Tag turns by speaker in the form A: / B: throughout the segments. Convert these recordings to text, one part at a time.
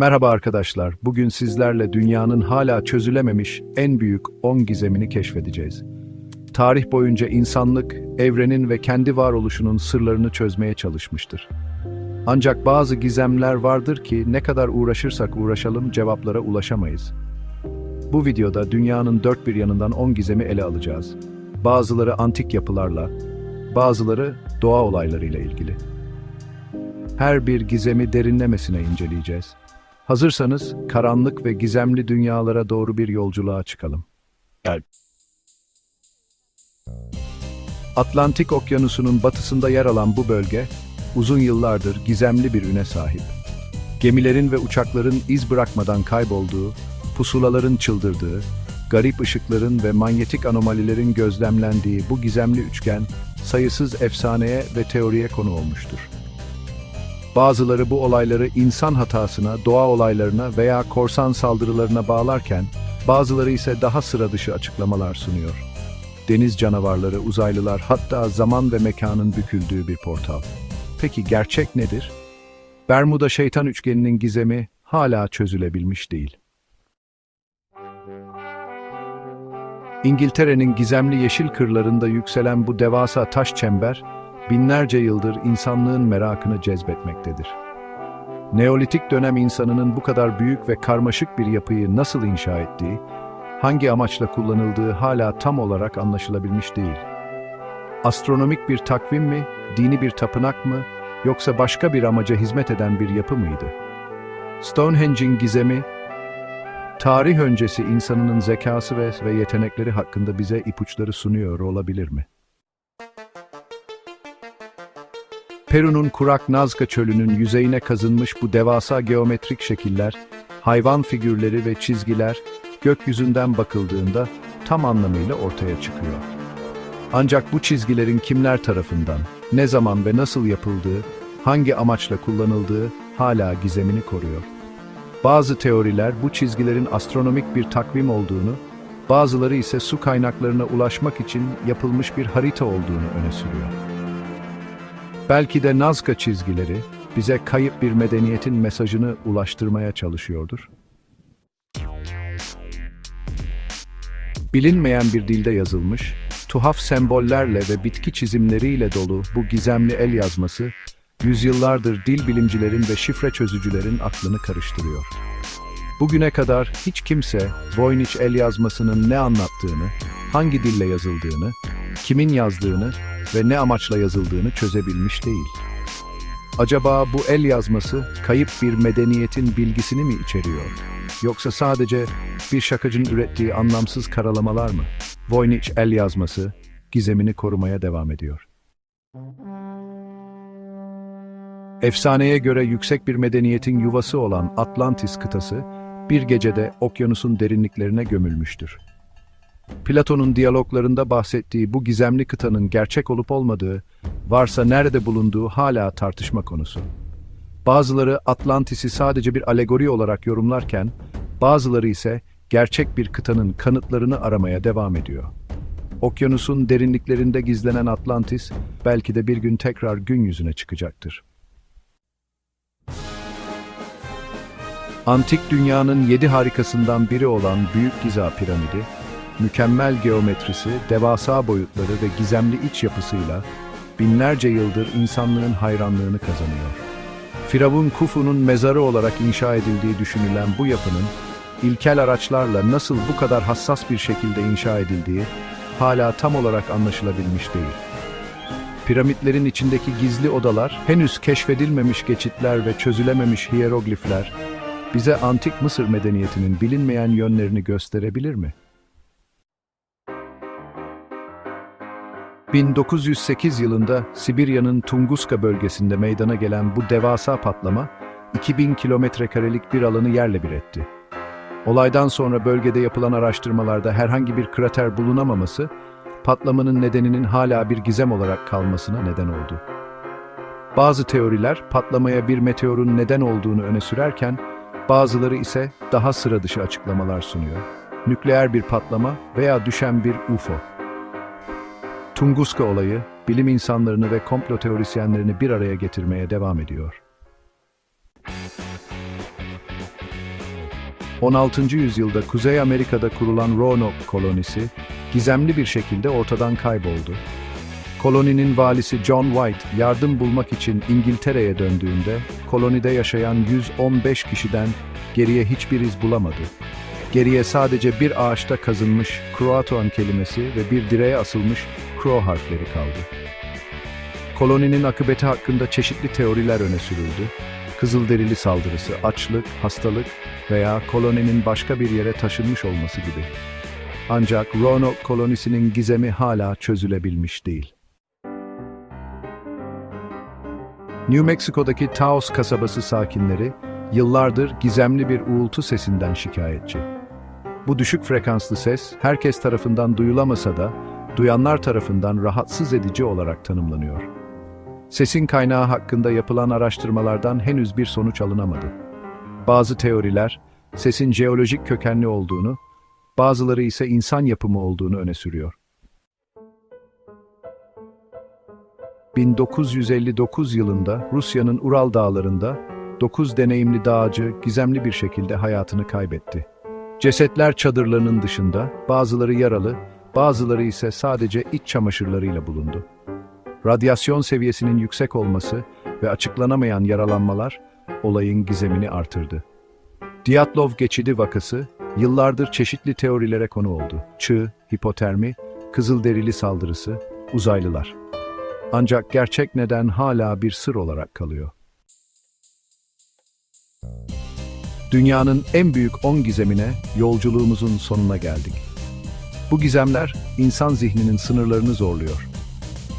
A: Merhaba arkadaşlar. Bugün sizlerle dünyanın hala çözülememiş en büyük 10 gizemini keşfedeceğiz. Tarih boyunca insanlık, evrenin ve kendi varoluşunun sırlarını çözmeye çalışmıştır. Ancak bazı gizemler vardır ki ne kadar uğraşırsak uğraşalım cevaplara ulaşamayız. Bu videoda dünyanın dört bir yanından 10 gizemi ele alacağız. Bazıları antik yapılarla, bazıları doğa olaylarıyla ilgili. Her bir gizemi derinlemesine inceleyeceğiz. Hazırsanız karanlık ve gizemli dünyalara doğru bir yolculuğa çıkalım. Gel. Atlantik Okyanusu'nun batısında yer alan bu bölge, uzun yıllardır gizemli bir üne sahip. Gemilerin ve uçakların iz bırakmadan kaybolduğu, pusulaların çıldırdığı, garip ışıkların ve manyetik anomalilerin gözlemlendiği bu gizemli üçgen, sayısız efsaneye ve teoriye konu olmuştur. Bazıları bu olayları insan hatasına, doğa olaylarına veya korsan saldırılarına bağlarken, bazıları ise daha sıra dışı açıklamalar sunuyor. Deniz canavarları, uzaylılar, hatta zaman ve mekanın büküldüğü bir portal. Peki gerçek nedir? Bermuda şeytan üçgeninin gizemi hala çözülebilmiş değil. İngiltere'nin gizemli yeşil kırlarında yükselen bu devasa taş çember, binlerce yıldır insanlığın merakını cezbetmektedir. Neolitik dönem insanının bu kadar büyük ve karmaşık bir yapıyı nasıl inşa ettiği, hangi amaçla kullanıldığı hala tam olarak anlaşılabilmiş değil. Astronomik bir takvim mi, dini bir tapınak mı, yoksa başka bir amaca hizmet eden bir yapı mıydı? Stonehenge'in gizemi, tarih öncesi insanının zekası ve, ve yetenekleri hakkında bize ipuçları sunuyor olabilir mi? Peru'nun kurak Nazca çölünün yüzeyine kazınmış bu devasa geometrik şekiller, hayvan figürleri ve çizgiler gökyüzünden bakıldığında tam anlamıyla ortaya çıkıyor. Ancak bu çizgilerin kimler tarafından, ne zaman ve nasıl yapıldığı, hangi amaçla kullanıldığı hala gizemini koruyor. Bazı teoriler bu çizgilerin astronomik bir takvim olduğunu, bazıları ise su kaynaklarına ulaşmak için yapılmış bir harita olduğunu öne sürüyor. Belki de Nazca çizgileri bize kayıp bir medeniyetin mesajını ulaştırmaya çalışıyordur. Bilinmeyen bir dilde yazılmış, tuhaf sembollerle ve bitki çizimleriyle dolu bu gizemli el yazması, yüzyıllardır dil bilimcilerin ve şifre çözücülerin aklını karıştırıyor. Bugüne kadar hiç kimse Voynich el yazmasının ne anlattığını, hangi dille yazıldığını, kimin yazdığını ve ne amaçla yazıldığını çözebilmiş değil. Acaba bu el yazması kayıp bir medeniyetin bilgisini mi içeriyor? Yoksa sadece bir şakacın ürettiği anlamsız karalamalar mı? Voynich el yazması gizemini korumaya devam ediyor. Efsaneye göre yüksek bir medeniyetin yuvası olan Atlantis kıtası bir gecede okyanusun derinliklerine gömülmüştür. Platon'un diyaloglarında bahsettiği bu gizemli kıtanın gerçek olup olmadığı, varsa nerede bulunduğu hala tartışma konusu. Bazıları Atlantis'i sadece bir alegori olarak yorumlarken, bazıları ise gerçek bir kıtanın kanıtlarını aramaya devam ediyor. Okyanusun derinliklerinde gizlenen Atlantis, belki de bir gün tekrar gün yüzüne çıkacaktır. Antik dünyanın yedi harikasından biri olan Büyük Giza piramidi, mükemmel geometrisi, devasa boyutları ve gizemli iç yapısıyla binlerce yıldır insanlığın hayranlığını kazanıyor. Firavun Kufu'nun mezarı olarak inşa edildiği düşünülen bu yapının, ilkel araçlarla nasıl bu kadar hassas bir şekilde inşa edildiği hala tam olarak anlaşılabilmiş değil. Piramitlerin içindeki gizli odalar, henüz keşfedilmemiş geçitler ve çözülememiş hieroglifler, bize antik Mısır medeniyetinin bilinmeyen yönlerini gösterebilir mi? 1908 yılında Sibirya'nın Tunguska bölgesinde meydana gelen bu devasa patlama, 2000 kilometre karelik bir alanı yerle bir etti. Olaydan sonra bölgede yapılan araştırmalarda herhangi bir krater bulunamaması, patlamanın nedeninin hala bir gizem olarak kalmasına neden oldu. Bazı teoriler patlamaya bir meteorun neden olduğunu öne sürerken, bazıları ise daha sıra dışı açıklamalar sunuyor. Nükleer bir patlama veya düşen bir UFO. Tunguska olayı, bilim insanlarını ve komplo teorisyenlerini bir araya getirmeye devam ediyor. 16. yüzyılda Kuzey Amerika'da kurulan Roanoke kolonisi gizemli bir şekilde ortadan kayboldu. Koloninin valisi John White yardım bulmak için İngiltere'ye döndüğünde kolonide yaşayan 115 kişiden geriye hiçbir iz bulamadı. Geriye sadece bir ağaçta kazınmış Croatoan kelimesi ve bir direğe asılmış Crow harfleri kaldı. Koloninin akıbeti hakkında çeşitli teoriler öne sürüldü. Kızılderili saldırısı, açlık, hastalık veya koloninin başka bir yere taşınmış olması gibi. Ancak Roanoke kolonisinin gizemi hala çözülebilmiş değil. New Mexico'daki Taos kasabası sakinleri yıllardır gizemli bir uğultu sesinden şikayetçi. Bu düşük frekanslı ses herkes tarafından duyulamasa da duyanlar tarafından rahatsız edici olarak tanımlanıyor. Sesin kaynağı hakkında yapılan araştırmalardan henüz bir sonuç alınamadı. Bazı teoriler sesin jeolojik kökenli olduğunu, bazıları ise insan yapımı olduğunu öne sürüyor. 1959 yılında Rusya'nın Ural dağlarında 9 deneyimli dağcı gizemli bir şekilde hayatını kaybetti. Cesetler çadırlarının dışında, bazıları yaralı, bazıları ise sadece iç çamaşırlarıyla bulundu. Radyasyon seviyesinin yüksek olması ve açıklanamayan yaralanmalar olayın gizemini artırdı. Diatlov geçidi vakası yıllardır çeşitli teorilere konu oldu. Çığ, hipotermi, kızılderili saldırısı, uzaylılar. Ancak gerçek neden hala bir sır olarak kalıyor. Dünyanın en büyük 10 gizemine yolculuğumuzun sonuna geldik. Bu gizemler insan zihninin sınırlarını zorluyor.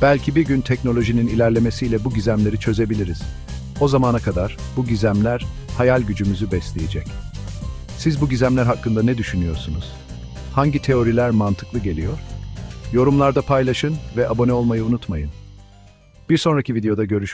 A: Belki bir gün teknolojinin ilerlemesiyle bu gizemleri çözebiliriz. O zamana kadar bu gizemler hayal gücümüzü besleyecek. Siz bu gizemler hakkında ne düşünüyorsunuz? Hangi teoriler mantıklı geliyor? Yorumlarda paylaşın ve abone olmayı unutmayın. Bir sonraki videoda görüşmek